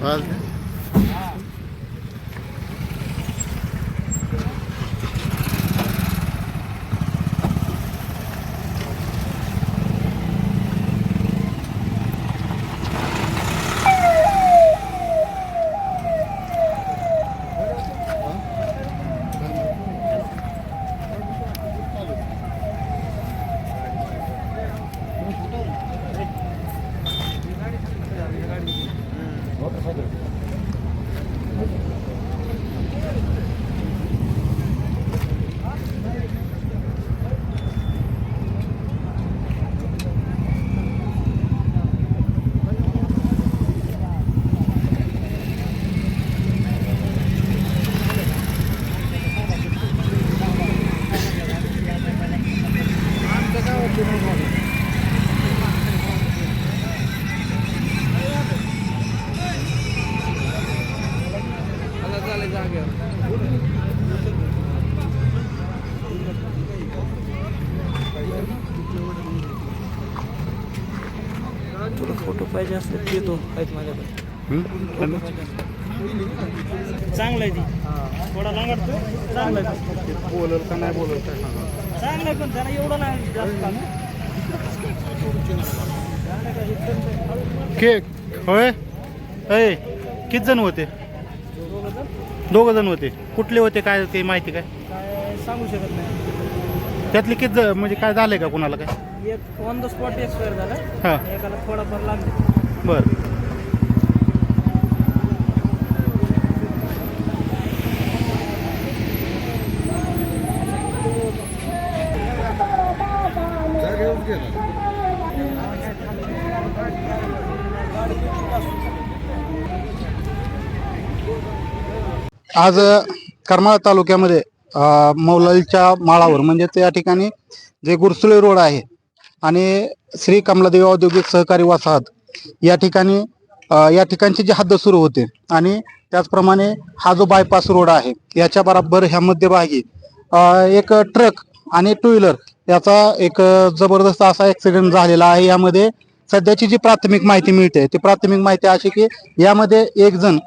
Valdi. पाहिजे असले ते तो आहेत माझ्याकडे. चांगलं आहे ती. थोडा लांगडतो. चांगलं आहे. बोलल का नाही बोलल काय चांगलं आहे पण त्याला एवढं नाही जास्त काम. के होय? अय किती जण होते? दोघ जण होते. कुठले होते? काय ते माहिती काय? सांगू शकत नाही. त्यातले किती म्हणजे काय झालंय का कुणाला काय? एक ऑन द स्पॉट एक्सपायर झाला. हां. एकाला थोडाफार लागले बरं. आज करमाळा तालुक्यामध्ये अ, मौलालीच्या माळावर म्हणजे त्या ठिकाणी जे गुरसुळे रोड आहे आणि श्री कमलादेवी औद्योगिक सहकारी वसाहत या ठिकाणी या ठिकाणची जी हद्द सुरू होते आणि त्याचप्रमाणे हा जो बायपास रोड आहे याच्या बरोबर ह्या मध्यभागी एक ट्रक आणि टू व्हीलर याचा एक जबरदस्त असा ॲक्सिडेंट झालेला आहे. यामध्ये सध्याची जी प्राथमिक माहिती मिळते ती प्राथमिक माहिती अशी की यामध्ये एक जण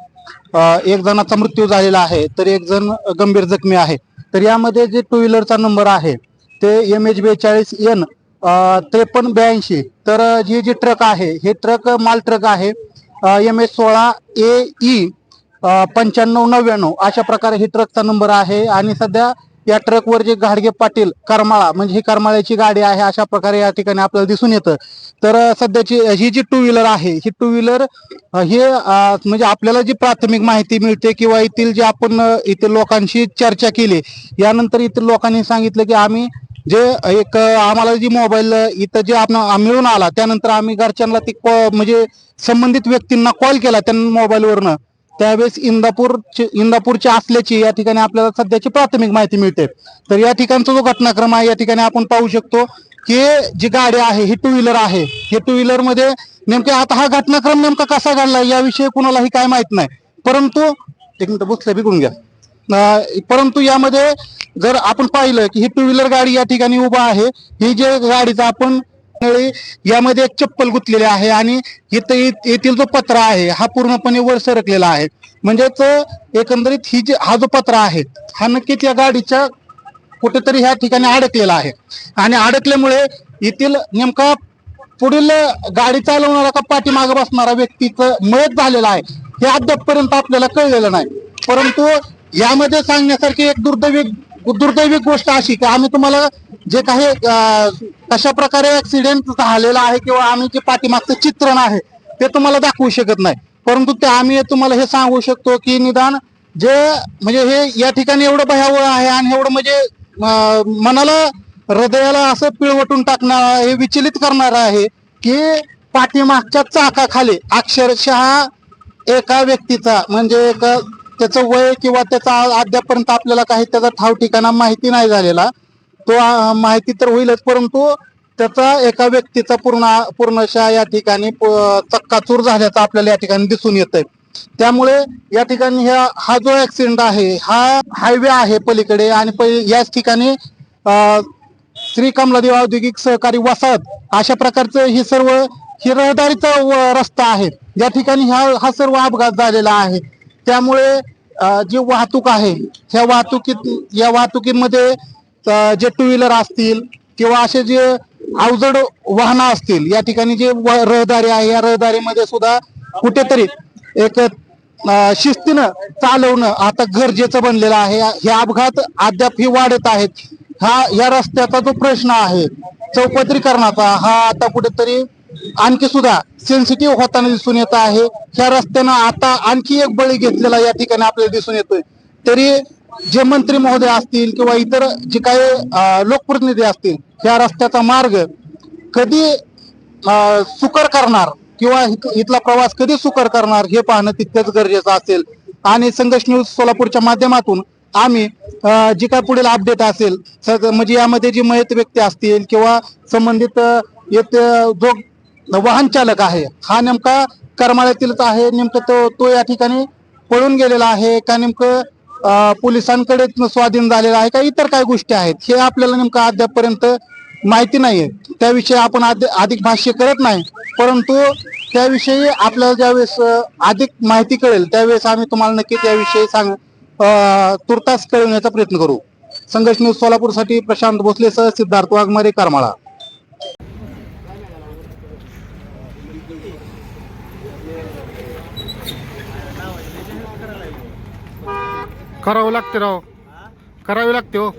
एक जणाचा मृत्यू झालेला आहे तर एक जण गंभीर जखमी आहे. तर यामध्ये जे टू व्हीलरचा नंबर आहे ते एम एच बेचाळीस एन त्रेपन्न ब्याऐंशी. तर अ, जी जी ट्रक आहे हे ट्रक माल ट्रक आहे एम एस सोळा ए ई पंच्याण्णव नव्याण्णव अशा प्रकारे ही ट्रकचा नंबर आहे. आणि सध्या या ट्रकवर जे घाडगे पाटील करमाळा म्हणजे ही करमाळ्याची गाडी आहे अशा प्रकारे या ठिकाणी आपल्याला दिसून येतं. तर सध्याची ही जी टू व्हीलर आहे ही टू व्हीलर हे म्हणजे आपल्याला जी प्राथमिक माहिती मिळते किंवा येथील जे आपण अ, येथील लोकांशी चर्चा केली यानंतर येथील लोकांनी सांगितलं की आम्ही जे एक आम्हाला जी मोबाईल इथं जे आपण मिळून आला त्यानंतर आम्ही घरच्यांना ती म्हणजे संबंधित व्यक्तींना कॉल केला त्यांना मोबाईलवरनं त्यावेळेस इंदापूर इंदापूरच्या असल्याची या ठिकाणी आपल्याला सध्याची प्राथमिक माहिती मिळते. तर या ठिकाणचा जो घटनाक्रम आहे या ठिकाणी आपण पाहू शकतो की जी गाडी आहे ही टू व्हीलर आहे. हे टू व्हीलरमध्ये नेमके आता हा घटनाक्रम नेमका कसा घडला याविषयी कुणालाही काय माहीत नाही. परंतु एक मिनिट बसल्या बिघडून घ्या. परंतु यामध्ये जर आपण पाहिलं की ही टू व्हीलर गाडी या ठिकाणी उभा आहे. ही जे गाडीचा आपण यामध्ये चप्पल गुंतलेली आहे आणि इथं येथील जो पत्रा आहे हा पूर्णपणे वर सरकलेला आहे. म्हणजेच एकंदरीत ही जी हा जो पत्रा आहे हा नक्कीच या गाडीच्या कुठेतरी ह्या ठिकाणी अडकलेला आहे. आणि अडकल्यामुळे येथील नेमका पुढील गाडी चालवणारा का पाठीमागे बसणारा व्यक्तीचं मयत झालेला आहे हे अद्यापपर्यंत आपल्याला कळलेलं नाही. परंतु यामध्ये सांगण्यासारखी एक दुर्दैवी दुर्दैवी गोष्ट अशी की आम्ही तुम्हाला जे काही कशा प्रकारे ऍक्सिडेंट झालेला आहे किंवा आम्ही जे पाठीमागचं चित्रण आहे ते तुम्हाला दाखवू शकत नाही. परंतु ते आम्ही तुम्हाला हे सांगू शकतो की निदान जे म्हणजे हे या ठिकाणी एवढं भयावह आहे आणि एवढं म्हणजे मनाला हृदयाला असं पिळवटून टाकणार हे विचलित करणार आहे की पाठीमागच्या चाकाखाली अक्षरशः एका व्यक्तीचा म्हणजे एक त्याचं वय किंवा त्याचा अद्यापर्यंत आपल्याला काही त्याचा ठाव ठिकाणा माहिती नाही झालेला. तो माहिती तर होईलच परंतु त्याचा एका व्यक्तीचा पूर्ण पूर्णशः या ठिकाणी चक्काचूर झाल्याचा आपल्याला या ठिकाणी दिसून येत आहे त्यामुळे या ठिकाणी ह्या हा जो ऍक्सिडेंट आहे हा हायवे आहे पलीकडे आणि याच ठिकाणी श्री कमलादेव औद्योगिक सहकारी वसाहत अशा प्रकारचं ही सर्व ही रहदारीचा व- रस्ता आहे. या ठिकाणी हा हा सर्व अपघात झालेला आहे. त्यामुळे जी वाहतूक आहे ह्या वाहतुकीत या वाहतुकीमध्ये जे टू व्हीलर असतील किंवा असे जे अवजड वाहनं असतील या ठिकाणी जे व- रहदारी आहे या रहदारीमध्ये सुद्धा कुठेतरी एक शिस्तीनं चालवणं आता गरजेचं बनलेलं आहे. हे अपघात अद्याप ही वाढत आहेत. हा या रस्त्याचा जो प्रश्न आहे चौपदरीकरणाचा हा आता कुठेतरी आणखी सुद्धा सेन्सिटिव्ह होताना दिसून येत आहे. ह्या रस्त्यानं आता आणखी एक बळी घेतलेला या ठिकाणी आपल्याला दिसून येतोय. तरी जे मंत्री महोदय असतील किंवा इतर जे काही लोकप्रतिनिधी असतील ह्या रस्त्याचा मार्ग कधी सुकर करणार किंवा इथला प्रवास कधी सुकर करणार हे पाहणं तितकंच गरजेचं असेल. आणि संघर्ष न्यूज सोलापूरच्या माध्यमातून आम्ही जी काय पुढील अपडेट असेल म्हणजे यामध्ये जी मयत व्यक्ती असतील किंवा संबंधित अ, येथे जो वाहन चालक आहे. हा नेमका करमाळ्यातीलच आहे नेमकं तो तो या ठिकाणी पळून गेलेला आहे का नेमकं पोलिसांकडे स्वाधीन झालेला आहे का? इतर काय गोष्टी आहेत? हे आपल्याला नेमकं अद्यापपर्यंत माहिती नाहीये. त्याविषयी आपण आद- अधिक भाष्य करत नाही. परंतु त्याविषयी आपल्याला ज्यावेळेस अधिक माहिती कळेल त्यावेळेस आम्ही तुम्हाला नक्की त्याविषयी सांग तुर्तास कळवण्याचा प्रयत्न करू. संघर्ष न्यूज सोलापूरसाठी प्रशांत भोसलेसह सिद्धार्थ वाघमारे करमाळा. करावं लागते राव. करावे लागते हो.